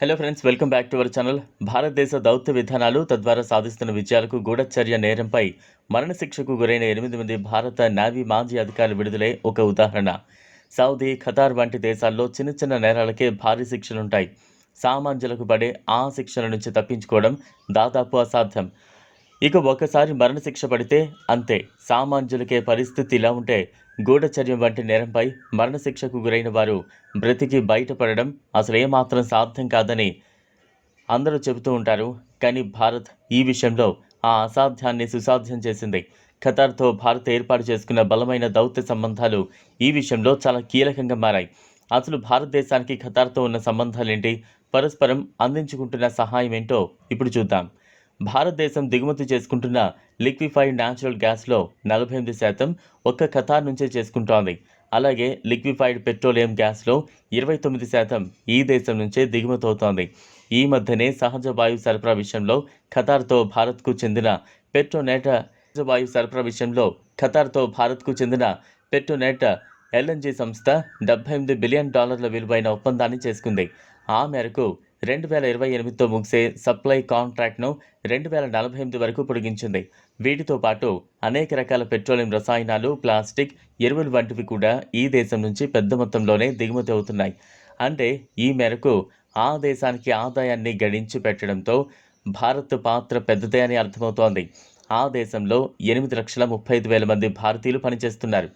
Hello friends welcome back to our channel భారతదేశ దౌత్య విధానాలు తద్వారా సాధిస్తున్న విజయాలకు గూఢచర్య నేరంపై మరణశిక్షకు గురైన ఎనిమిది మంది భారత నావీ మాజీ అధికారులు విడుదలై ఒక ఉదాహరణ. సౌదీ ఖతార్ వంటి దేశాల్లో చిన్న చిన్న నేరాలకే భారీ శిక్షలుంటాయి. సామాన్యులకు పడే ఆ శిక్షల నుంచి తప్పించుకోవడం దాదాపు అసాధ్యం. ఇక ఒకసారి మరణశిక్ష పడితే అంతే. సామాన్యులకే పరిస్థితి ఇలా ఉంటే గూఢచర్యం వంటి నేరంపై మరణశిక్షకు గురైన వారు బ్రతికి బయటపడడం అసలు ఏమాత్రం సాధ్యం కాదని అందరూ చెబుతూ ఉంటారు. కానీ భారత్ ఈ విషయంలో ఆ అసాధ్యాన్ని సుసాధ్యం చేసింది. ఖతార్తో భారత్ ఏర్పాటు చేసుకున్న బలమైన దౌత్య సంబంధాలు ఈ విషయంలో చాలా కీలకంగా మారాయి. అసలు భారతదేశానికి ఖతార్తో ఉన్న సంబంధాలేంటి? పరస్పరం అందించుకుంటున్న సహాయం ఏంటో ఇప్పుడు చూద్దాం. భారతదేశం దిగుమతి చేసుకుంటున్న లిక్విఫైడ్ న్యాచురల్ గ్యాస్లో నలభై ఎనిమిది శాతం ఒక్క ఖతార్ నుంచే చేసుకుంటోంది. అలాగే లిక్విఫైడ్ పెట్రోలియం గ్యాస్లో ఇరవై తొమ్మిది శాతం ఈ దేశం నుంచే దిగుమతి అవుతోంది ఈ మధ్యనే సహజ వాయు సరఫరా విషయంలో ఖతార్తో భారత్కు చెందిన పెట్రోనెట్ సహజ వాయు సరఫరా విషయంలో ఖతార్తో భారత్కు చెందిన పెట్రోనెట్ ఎల్ఎన్జీ సంస్థ డెబ్బై ఎనిమిది బిలియన్ డాలర్ల విలువైన ఒప్పందాన్ని చేసుకుంది. ఆ మేరకు రెండు వేల ఇరవై ఎనిమిదితో ముగిసే సప్లై కాంట్రాక్ట్ను రెండు వేల నలభై ఎనిమిది వరకు పొడిగించింది. వీటితో పాటు అనేక రకాల పెట్రోలియం రసాయనాలు ప్లాస్టిక్ ఎరువులు వంటివి కూడా ఈ దేశం నుంచి పెద్ద మొత్తంలోనే దిగుమతి అవుతున్నాయి. అంటే ఈ మేరకు ఆ దేశానికి ఆదాయాన్ని గడించి పెట్టడంతో భారత్ పాత్ర పెద్దదే అని అర్థమవుతోంది. ఆ దేశంలో ఎనిమిది లక్షల ముప్పై ఐదు వేల మంది భారతీయులు పనిచేస్తున్నారు.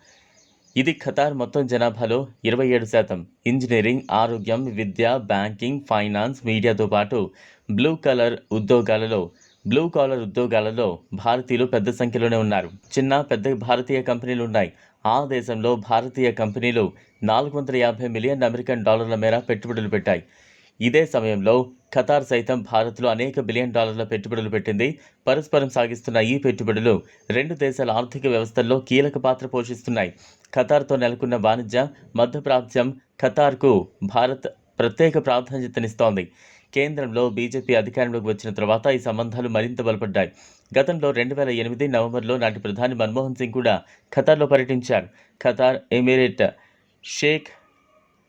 ఇది ఖతార్ మొత్తం జనాభాలో ఇరవై ఏడు శాతం. ఇంజనీరింగ్ ఆరోగ్యం విద్య బ్యాంకింగ్ ఫైనాన్స్ మీడియాతో పాటు బ్లూ కలర్ ఉద్యోగాలలో బ్లూ కాలర్ ఉద్యోగాలలో భారతీయులు పెద్ద సంఖ్యలోనే ఉన్నారు. చిన్న పెద్ద భారతీయ కంపెనీలు ఉన్నాయి. ఆ దేశంలో భారతీయ కంపెనీలు నాలుగు వందల యాభై మిలియన్ అమెరికన్ డాలర్ల మేర పెట్టుబడులు పెట్టాయి. ఇదే సమయంలో ఖతార్ సైతం భారత్లో అనేక బిలియన్ డాలర్ల పెట్టుబడులు పెట్టింది. పరస్పరం సాగిస్తున్న ఈ పెట్టుబడులు రెండు దేశాల ఆర్థిక వ్యవస్థల్లో కీలక పాత్ర పోషిస్తున్నాయి. ఖతార్తో నెలకొన్న వాణిజ్య మధ్యప్రాప్త్యం ఖతార్కు భారత్ ప్రత్యేక ప్రాధాన్యతనిస్తోంది. కేంద్రంలో బీజేపీ అధికారంలోకి వచ్చిన తర్వాత ఈ సంబంధాలు మరింత బలపడ్డాయి. గతంలో రెండు వేల ఎనిమిది నవంబర్లో నాటి ప్రధాని మన్మోహన్ సింగ్ కూడా ఖతార్లో పర్యటించారు. Qatar emirate Sheikh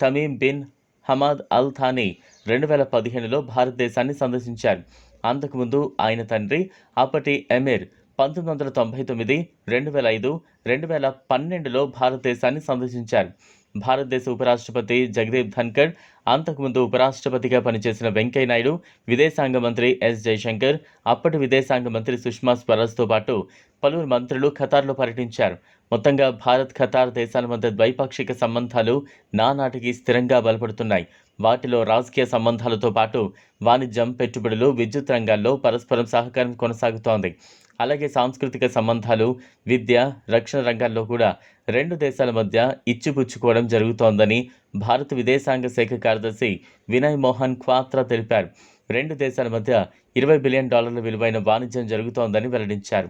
Tamim bin Hamad Al Thani రెండు వేల పదిహేనులో భారతదేశాన్ని సందర్శించారు. అంతకుముందు ఆయన తండ్రి అప్పటి ఎమీర్ పంతొమ్మిది వందల తొంభై తొమ్మిది రెండు వేల ఐదు రెండు వేల పన్నెండులో భారతదేశాన్ని సందర్శించారు. భారతదేశ ఉపరాష్ట్రపతి జగదీప్ ధన్కర్ అంతకుముందు ఉపరాష్ట్రపతిగా పనిచేసిన వెంకయ్య నాయుడు విదేశాంగ మంత్రి ఎస్ జయశంకర్ అప్పటి విదేశాంగ మంత్రి సుష్మా స్వరాజ్తో పాటు పలువురు మంత్రులు ఖతార్లో పర్యటించారు. మొత్తంగా భారత్ ఖతార్ దేశాల మధ్య ద్వైపాక్షిక సంబంధాలు నానాటికి స్థిరంగా బలపడుతున్నాయి. వాటిలో రాజకీయ సంబంధాలతో పాటు వాణిజ్యం పెట్టుబడులు విద్యుత్ రంగాల్లో పరస్పరం సహకారం కొనసాగుతోంది. అలాగే సాంస్కృతిక సంబంధాలు విద్య రక్షణ రంగాల్లో కూడా రెండు దేశాల మధ్య ఇచ్చిపుచ్చుకోవడం జరుగుతోందని భారత విదేశాంగ శాఖ కార్యదర్శి వినయ్ మోహన్ క్వాత్రా తెలిపారు. రెండు దేశాల మధ్య ఇరవై బిలియన్ డాలర్ల విలువైన వాణిజ్యం జరుగుతోందని వెల్లడించారు.